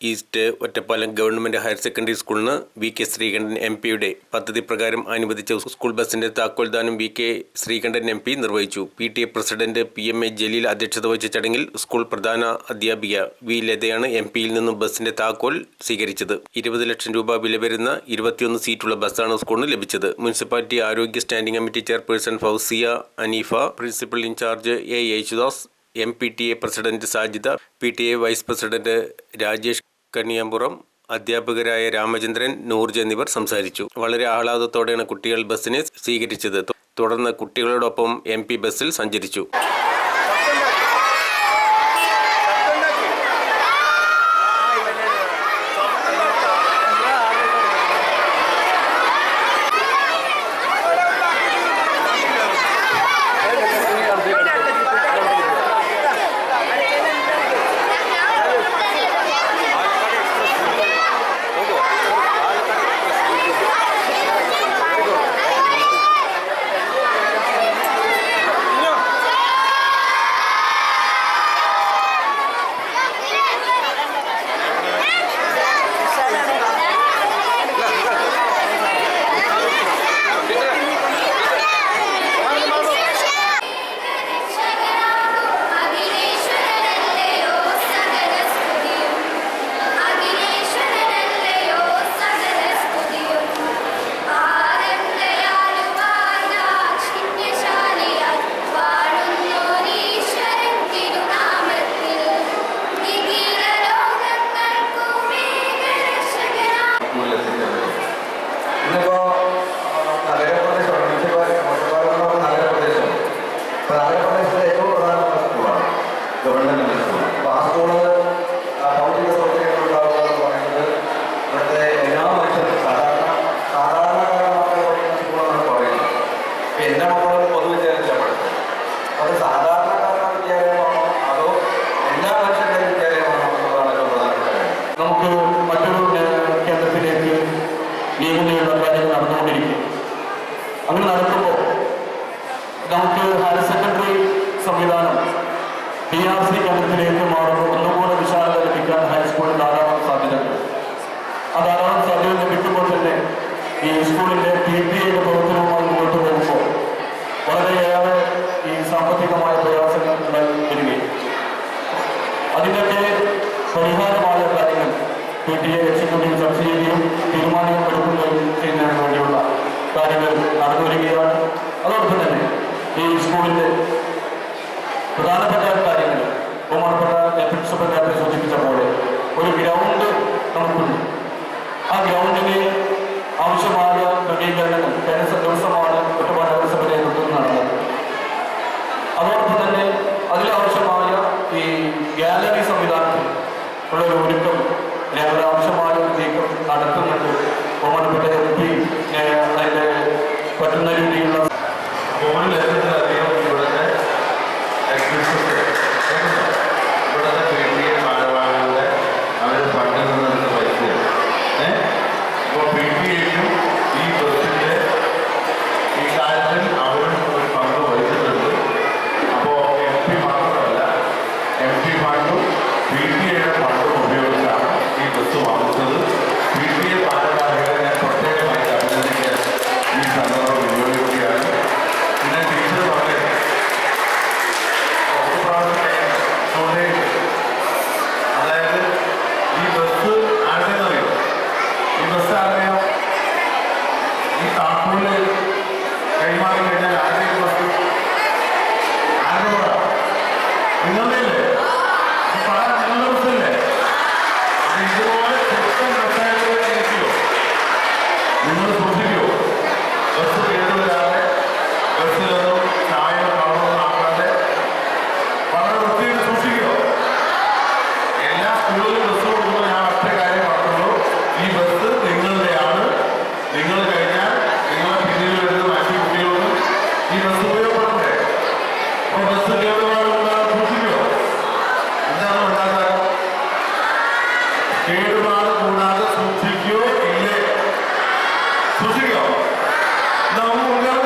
East Ottapalam government higher secondary സ്കൂളിന് V K Sreekandan M പിയുടെ പദ്ധതി പ്രകാരം അനുവദിച്ച സ്കൂൾ ബസിന്റെ താക്കോൽദാനം V K Sreekandan M P നിർവഹിച്ചു. P T A president P M A Jaleel അധ്യക്ഷത വഹിച്ച ചടങ്ങിൽ സ്കൂൾ പ്രധാന അധ്യാപിക വി ലതയാണ് എം പിയിൽ നിന്നും ബസിന്റെ താക്കോൽ സ്വീകരിച്ചത്. ഇരുപത് ലക്ഷം രൂപ വില വരുന്ന ഇരുപത്തിയൊന്ന് സീറ്റുള്ള ബസ്സാണ് സ്കൂളിന് ലഭിച്ചത്. മുനിസിപ്പാലിറ്റി ആരോഗ്യ standing committee chairperson Fousiya Aneefa principal in charge A Yesudas M P T A president Sajida P T A vice president Rajesh Kaniyampuram അധ്യാപകരായ രാമചന്ദ്രൻ നൂർജ് എന്നിവർ സംസാരിച്ചു. വളരെ ആഹ്ലാദത്തോടെയാണ് കുട്ടികൾ ബസ്സിനെ സ്വീകരിച്ചത്. തുടർന്ന് കുട്ടികളോടൊപ്പം എം ബസ്സിൽ സഞ്ചരിച്ചു. Claro. സംവിധാനം പി ആർ സി കേന്ദ്രത്തിലേക്ക് മാറുമ്പോൾ ഒന്നുകൂടെ വിശാലത ലഭിക്കാൻ ഹൈസ്കൂളിൽ ധാരാളം സാധ്യതകൾ. ആ ധാരാളം സാധ്യത ലഭിക്കുമ്പോൾ തന്നെ ഈ സ്കൂളിന്റെ പി ടി എയുടെ പ്രവർത്തനവുമായി മുന്നോട്ട് പോകുമ്പോൾ വളരെയേറെ ഈ സാമ്പത്തികമായ പ്രയാസങ്ങൾ വരികയും. അതിനൊക്കെ പരിഹാരമായ കാര്യങ്ങൾ പി ടി എ എക്സിക്യൂട്ടീവ് ചർച്ച ചെയ്യുകയും തീരുമാനങ്ങൾ എടുക്കുകയും ചെയ്യുന്നതിന് വേണ്ടിയുള്ള കാര്യങ്ങൾ നടന്നു വരികയാണ് അതോടൊപ്പം തന്നെ ഈ സ്കൂളിന്റെ പ്രധാനപ്പെട്ട കാര്യങ്ങൾ. ബഹുമാനപ്പെട്ട പ്രിൻസിപ്പൽ നേരത്തെ സൂചിപ്പിച്ച പോലെ ഒരു ഗ്രൗണ്ട് നമുക്കുണ്ട്. ആ ഗ്രൗണ്ടിന് ആവശ്യമായ ക്രമീകരണങ്ങൾ കഴിഞ്ഞ ഈ കൂടാതെ സൂക്ഷിക്കുകയോ ഇല്ലേ സൂക്ഷിക്കോ നമുക്ക്